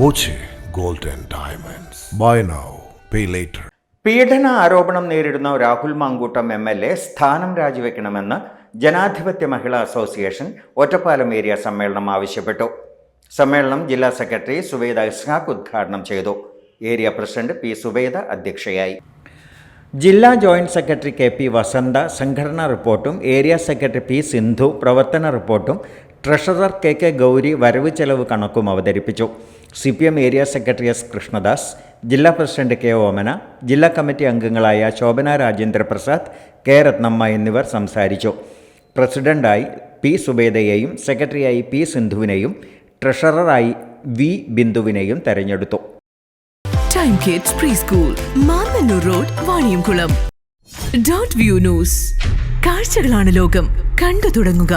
Boche golden diamonds. Buy now pay later. പീഡന ആരോപണം നേരിടുന്ന Rahul Mankoottam M L A സ്ഥാനം രാജിവെക്കണമെന്ന് ജനാധിപത്യ മഹിളാ അസോസിയേഷൻ ഒറ്റപ്പാലം ഏരിയ സമ്മേളനം ആവശ്യപ്പെട്ടു. സമ്മേളനം ജില്ലാ സെക്രട്ടറി സുവേദ ഇസ്ഹാഖ് ഉദ്ഘാടനം ചെയ്തു. ഏരിയ പ്രസിഡന്റ് പി സുവേദ അധ്യക്ഷയായി. ജില്ലാ joint secretary K P Vasantha സംഘടനാ റിപ്പോർട്ടും ഏരിയ സെക്രട്ടറി പി സിന്ധു പ്രവർത്തന റിപ്പോർട്ടും ട്രഷറർ കെ കെ ഗൗരി വരവ് ചെലവ് കണക്കും അവതരിപ്പിച്ചു. C P M area secretary S Krishnadas ജില്ലാ പ്രസിഡന്റ് കെ ഓമന ജില്ലാ കമ്മിറ്റി അംഗങ്ങളായ ശോഭന രാജേന്ദ്രപ്രസാദ് കെ രത്നമ്മ എന്നിവർ സംസാരിച്ചു. പ്രസിഡന്റായി പി സുബേദയെയും സെക്രട്ടറിയായി പി സിന്ധുവിനെയും ട്രഷററായി വി ബിന്ദുവിനെയും തെരഞ്ഞെടുത്തു. Time kids pre school road Vaniyamkulam dot view news കാഴ്ചകളാണ് ലോകം. കണ്ടു തുടങ്ങുക.